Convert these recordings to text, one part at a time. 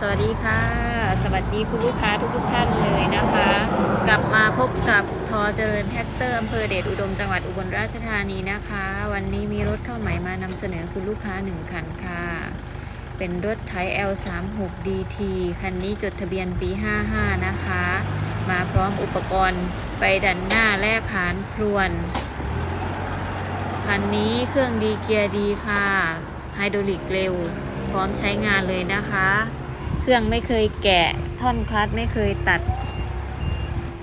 สวัสดีค่ะ สวัสดีคุณลูกค้าทุกทุกท่านเลยนะคะ กลับมาพบกับทอเจริญแท็กเตอร์อำเภอเดชอุดมจังหวัดอุบลราชธานีนะคะ วันนี้มีรถเข้าใหม่มานำเสนอคุณลูกค้าหนึ่งคันค่ะ เป็นรถไทย L36DT คันนี้จดทะเบียนปี 55 นะคะ มาพร้อมอุปกรณ์ไปดันหน้าและผานพลวน คันนี้เครื่องดีเกียร์ดีค่ะ ไฮดรอลิกเร็ว พร้อมใช้งานเลยนะคะ เครื่องไม่เคยแกะท่อนคลัตไม่เคยตัด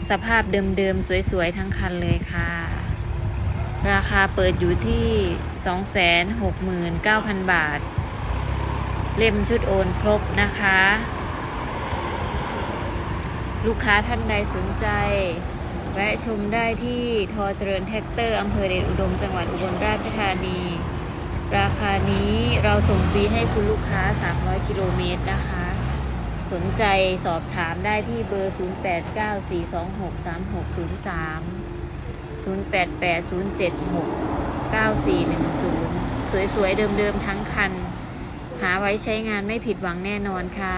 สภาพเดิมๆ สวยๆ ทั้งคันเลยค่ะ ราคาเปิดอยู่ที่ 269,000 บาท เล่มชุดโอนครบนะคะ ลูกค้าท่านใดสนใจแวะชมได้ที่ทอเจริญแท็กเตอร์อำเภอเดชอุดมจังหวัดอุบลราชธานี ราคานี้เราส่งฟรีให้คุณลูกค้า 300 กิโลเมตรนะคะ สนใจสอบถามได้ที่เบอร์ 0894263603 0880769410 สวยๆ เดิมๆ ทั้งคัน หาไว้ใช้งานไม่ผิดหวังแน่นอนค่ะ